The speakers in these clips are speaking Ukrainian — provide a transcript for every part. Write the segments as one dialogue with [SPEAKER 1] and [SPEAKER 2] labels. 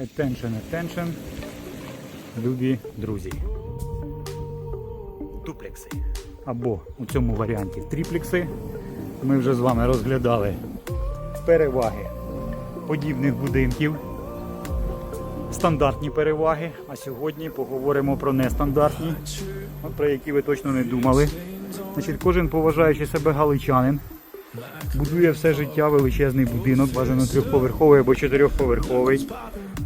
[SPEAKER 1] Attention, attention, любі друзі. Дуплекси. Або у цьому варіанті триплекси. Ми вже з вами розглядали переваги подібних будинків, стандартні переваги. А сьогодні поговоримо про нестандартні, про які ви точно не думали. Значить, кожен поважаючи себе галичанин будує все життя величезний будинок, бажано трьохповерховий або чотирьохповерховий.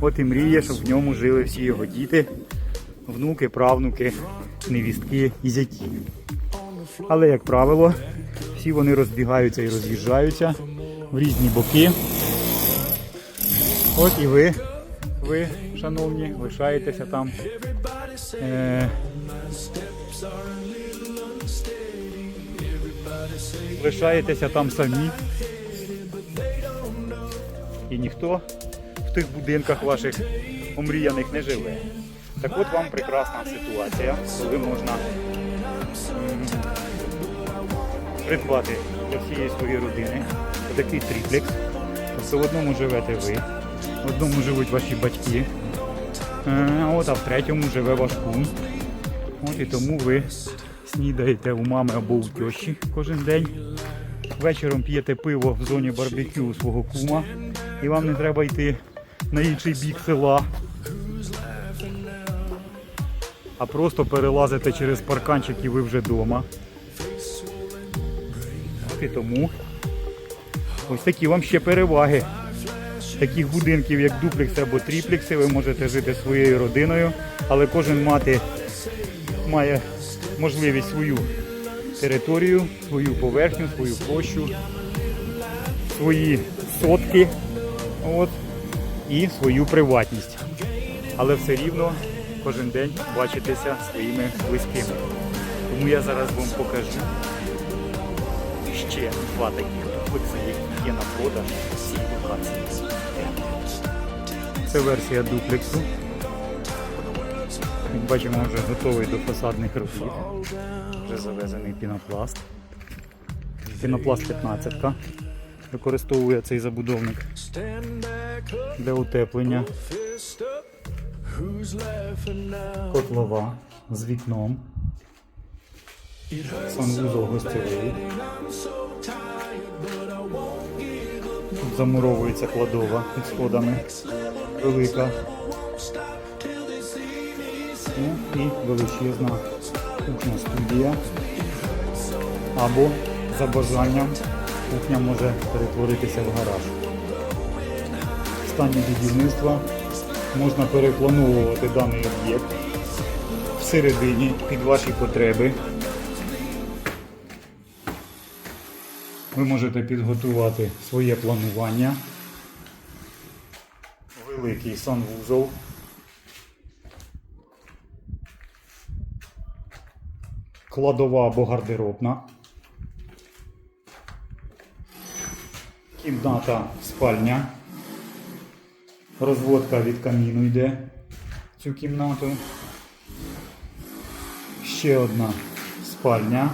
[SPEAKER 1] От і мріє, щоб в ньому жили всі його діти, внуки, правнуки, невістки і зяті. Але, як правило, всі вони розбігаються і роз'їжджаються в різні боки. От і ви, ви, шановні, лишаєтеся там. Е, лишаєтеся там самі. І ніхто в тих будинках ваших омріяних не живе. Так от вам прекрасна ситуація, коли можна придбати для всієї своєї родини такий триплекс. Тобто в одному живете ви, в одному живуть ваші батьки, е, от а в третьому живе ваш кум. От і тому ви снідаєте у мами або у тещі кожен день. Вечором п'єте пиво в зоні барбекю у свого кума, і вам не треба йти на інший бік села. А просто перелазите через парканчик і ви вже вдома. От і тому ось такі вам ще переваги. Таких будинків, як дуплекси або тріплекси, ви можете жити своєю родиною, але кожен мати має можливість свою територію, свою поверхню, свою площу, свої сотки от, і свою приватність. Але все рівно кожен день бачитися своїми близькими. Тому я зараз вам покажу ще два таких дуплекси, які є на продаж у всій локації. Це версія дуплексу. Як бачимо, вже готовий до фасадних робіт. Вже завезений пінопласт. Пінопласт 15 використовує цей забудовник для утеплення. Котлова з вікном. Санвузол гостєвий. Тут замуровується кладова під сходами. Велика. Ну і величезна кухня студія. Або за бажанням кухня може перетворитися в гараж. В стані будівництва можна переплановувати даний об'єкт всередині під ваші потреби. Ви можете підготувати своє планування. Великий санвузол. Кладова або гардеробна. Кімната спальня. Розводка від каміну йде в цю кімнату. Ще одна спальня.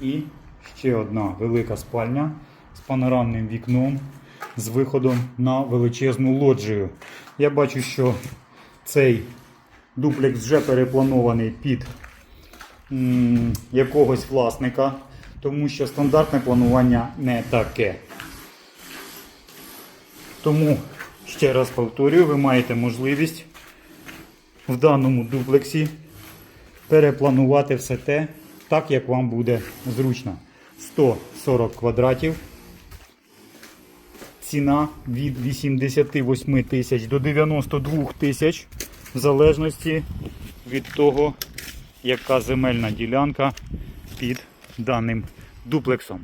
[SPEAKER 1] І ще одна велика спальня з панорамним вікном з виходом на величезну лоджію. Я бачу, що цей дуплекс вже перепланований під м, якогось власника, тому що стандартне планування не таке. Тому, ще раз повторюю, ви маєте можливість в даному дуплексі перепланувати все те так, як вам буде зручно. 140 квадратів. Ціна від 88 тисяч до 92 тисяч, в залежності від того, яка земельна ділянка під даним дуплексом.